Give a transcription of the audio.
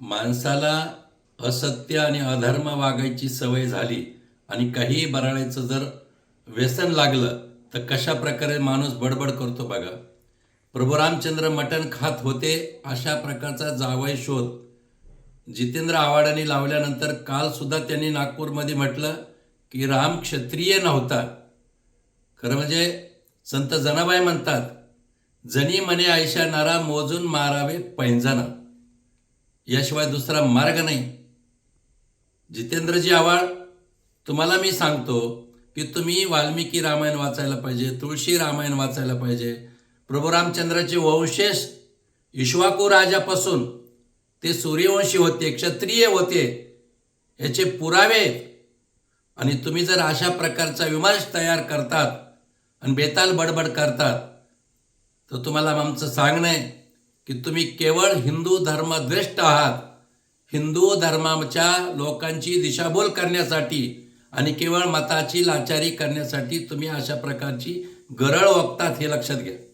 माणसाला असत्य आणि अधर्म वागायची सवय झाली आणि काहीही बराडायचं जर व्यसन लागलं तर कशा प्रकारे माणूस बडबड करतो बघा. प्रभू रामचंद्र मटण खात होते अशा प्रकारचा जावय शोध. जितेंद्र आव्हाडांनी लावल्यानंतर कालसुद्धा त्यांनी नागपूरमध्ये म्हटलं की राम क्षत्रिय नव्हता. खरं म्हणजे संत जनाबाई म्हणतात जनी मने आयशा नारा मोजून मारावे पैंजण. याशिवाय दुसरा मार्ग नाही. जितेंद्रजी आव्हाड तुम्हाला मी सांगतो की तुम्ही वाल्मिकी रामायण वाचायला पाहिजे तुळशी रामायण वाचायला पाहिजे. प्रभू रामचंद्राचे वंशेष इश्वाकू राजापासून ते सूर्यवंशी होते क्षत्रिय होते याचे पुरावे आणि तुम्ही जर अशा प्रकारचा विमर्श तयार करतात आणि बेताल बडबड करतात तर तुम्हाला आमचं सांगणं आहे की तुम्ही केवळ हिंदू धर्मद्वेष्ट आहात. हिंदू धर्माच्या लोकांची दिशाभूल करण्यासाठी आणि केवळ मताची लाचारी करण्यासाठी तुम्ही अशा प्रकारची गरळ वक्तात हे लक्षात घ्या.